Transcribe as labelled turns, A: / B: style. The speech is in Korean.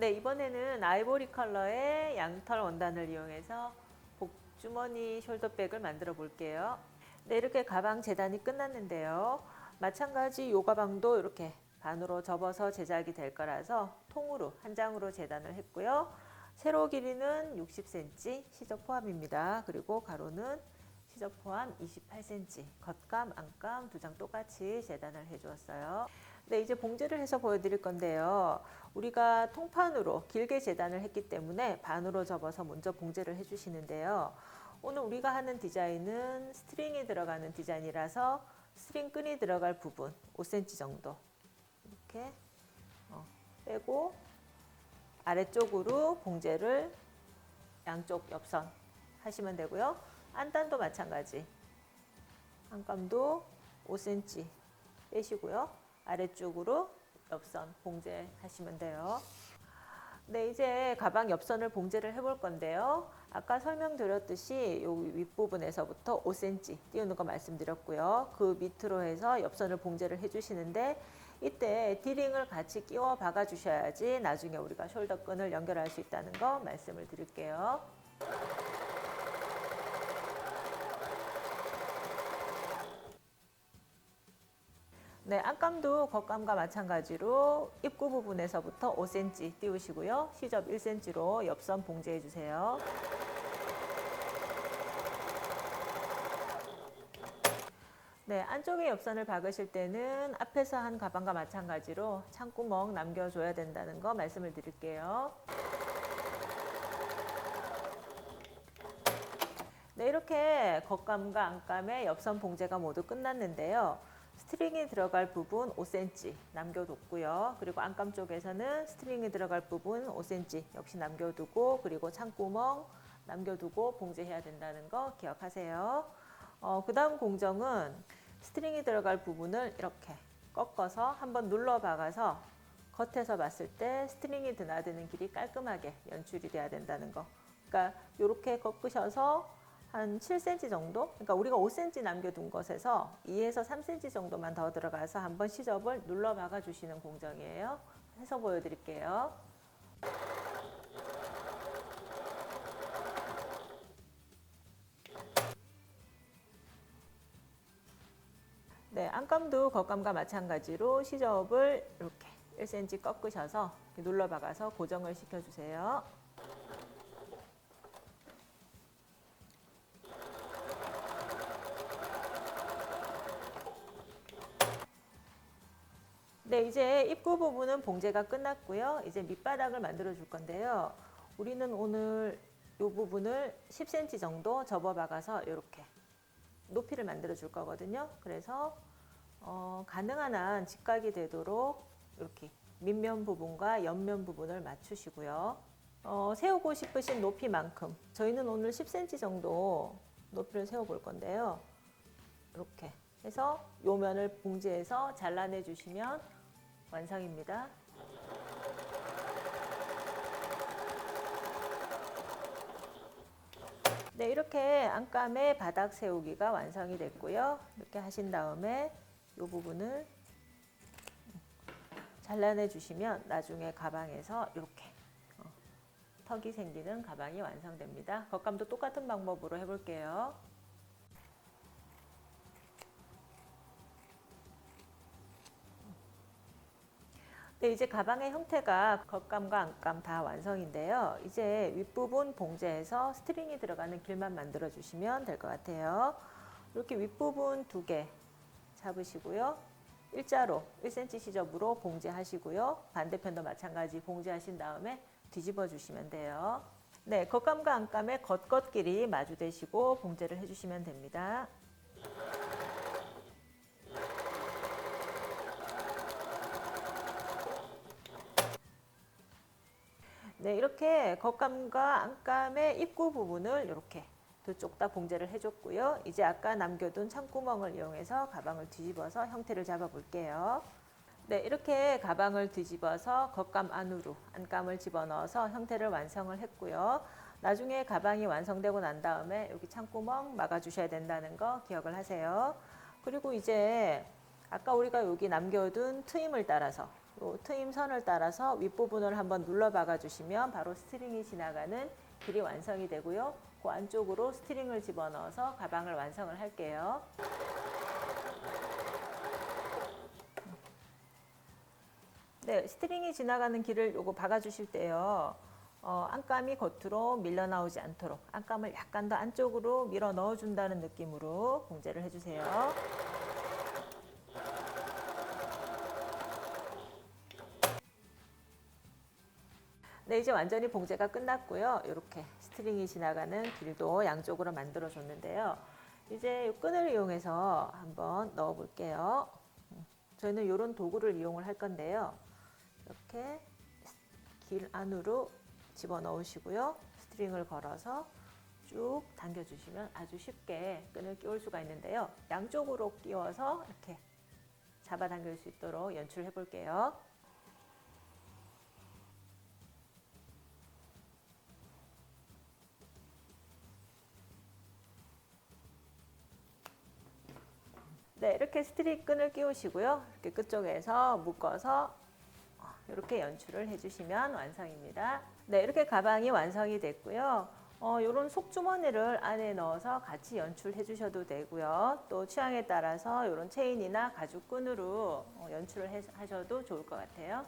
A: 네, 이번에는 아이보리 컬러의 양털 원단을 이용해서 복주머니 숄더백을 만들어 볼게요. 네, 이렇게 가방 재단이 끝났는데요. 마찬가지 이 가방도 이렇게 반으로 접어서 제작이 될 거라서 통으로 한 장으로 재단을 했고요. 세로 길이는 60cm 시접 포함입니다. 그리고 가로는 시접 포함 28cm, 겉감, 안감 두 장 똑같이 재단을 해 주었어요. 네, 이제 봉제를 해서 보여드릴 건데요. 우리가 통판으로 길게 재단을 했기 때문에 반으로 접어서 먼저 봉제를 해주시는데요. 오늘 우리가 하는 디자인은 스트링이 들어가는 디자인이라서 스트링 끈이 들어갈 부분 5cm 정도 이렇게 어, 빼고 아래쪽으로 봉제를 양쪽 옆선 하시면 되고요. 안단도 마찬가지. 안감도 5cm 빼시고요. 아래쪽으로 옆선 봉제 하시면 돼요. 네, 이제 가방 옆선을 봉제를 해볼 건데요. 아까 설명드렸듯이 요 윗부분에서부터 5cm 띄우는 거 말씀드렸고요. 그 밑으로 해서 옆선을 봉제를 해주시는데 이때 디링을 같이 끼워 박아 주셔야지 나중에 우리가 숄더 끈을 연결할 수 있다는 거 말씀을 드릴게요. 네, 안감도 겉감과 마찬가지로 입구 부분에서부터 5cm 띄우시고요. 시접 1cm로 옆선 봉제해 주세요. 네, 안쪽에 옆선을 박으실 때는 앞에서 한 가방과 마찬가지로 창구멍 남겨줘야 된다는 거 말씀을 드릴게요. 네, 이렇게 겉감과 안감의 옆선 봉제가 모두 끝났는데요. 스트링이 들어갈 부분 5cm 남겨뒀고요. 그리고 안감 쪽에서는 스트링이 들어갈 부분 5cm 역시 남겨두고 그리고 창구멍 남겨두고 봉제해야 된다는 거 기억하세요. 어, 그 다음 공정은 스트링이 들어갈 부분을 이렇게 꺾어서 한번 눌러 박아서 겉에서 봤을 때 스트링이 드나드는 길이 깔끔하게 연출이 돼야 된다는 거. 그러니까 이렇게 꺾으셔서 한 7cm 정도? 그러니까 우리가 5cm 남겨둔 것에서 2에서 3cm 정도만 더 들어가서 한번 시접을 눌러 박아 주시는 공정이에요. 해서 보여드릴게요. 네, 안감도 겉감과 마찬가지로 시접을 이렇게 1cm 꺾으셔서 눌러 박아서 고정을 시켜주세요. 네, 이제 입구 부분은 봉제가 끝났고요. 이제 밑바닥을 만들어 줄 건데요. 우리는 오늘 이 부분을 10cm 정도 접어 박아서 이렇게 높이를 만들어 줄 거거든요. 그래서 어, 가능한 한 직각이 되도록 이렇게 밑면 부분과 옆면 부분을 맞추시고요. 어, 세우고 싶으신 높이만큼 저희는 오늘 10cm 정도 높이를 세워 볼 건데요. 이렇게 해서 요 면을 봉지해서 잘라내 주시면 완성입니다. 네, 이렇게 안감의 바닥 세우기가 완성이 됐고요. 이렇게 하신 다음에 이 부분을 잘라내 주시면 나중에 가방에서 이렇게 어, 턱이 생기는 가방이 완성됩니다. 겉감도 똑같은 방법으로 해볼게요. 네, 이제 가방의 형태가 겉감과 안감 다 완성인데요. 이제 윗부분 봉제해서 스트링이 들어가는 길만 만들어 주시면 될 것 같아요. 이렇게 윗부분 두 개 잡으시고요. 일자로 1cm 시접으로 봉제하시고요. 반대편도 마찬가지 봉제하신 다음에 뒤집어 주시면 돼요. 네, 겉감과 안감의 겉겉끼리 마주대시고 봉제를 해주시면 됩니다. 네, 이렇게 겉감과 안감의 입구 부분을 이렇게 두 쪽 다 봉제를 해줬고요. 이제 아까 남겨둔 창구멍을 이용해서 가방을 뒤집어서 형태를 잡아볼게요. 네, 이렇게 가방을 뒤집어서 겉감 안으로 안감을 집어넣어서 형태를 완성을 했고요. 나중에 가방이 완성되고 난 다음에 여기 창구멍 막아주셔야 된다는 거 기억을 하세요. 그리고 이제 아까 우리가 여기 남겨둔 트임을 따라서 요 트임 선을 따라서 윗부분을 한번 눌러 박아 주시면 바로 스트링이 지나가는 길이 완성이 되고요. 그 안쪽으로 스트링을 집어넣어서 가방을 완성을 할게요. 네, 스트링이 지나가는 길을 요거 박아 주실 때요. 어, 안감이 겉으로 밀려 나오지 않도록 안감을 약간 더 안쪽으로 밀어 넣어 준다는 느낌으로 봉제를 해 주세요. 네, 이제 완전히 봉제가 끝났고요. 이렇게 스트링이 지나가는 길도 양쪽으로 만들어 줬는데요. 이제 이 끈을 이용해서 한번 넣어 볼게요. 저희는 이런 도구를 이용을 할 건데요. 이렇게 길 안으로 집어 넣으시고요. 스트링을 걸어서 쭉 당겨 주시면 아주 쉽게 끈을 끼울 수가 있는데요. 양쪽으로 끼워서 이렇게 잡아 당길 수 있도록 연출해 볼게요. 이렇게 스트링 끈을 끼우시고요. 이렇게 끝쪽에서 묶어서 이렇게 연출을 해주시면 완성입니다. 네, 이렇게 가방이 완성이 됐고요. 어, 이런 속주머니를 안에 넣어서 같이 연출해 주셔도 되고요. 또 취향에 따라서 이런 체인이나 가죽끈으로 어, 연출을 해- 하셔도 좋을 것 같아요.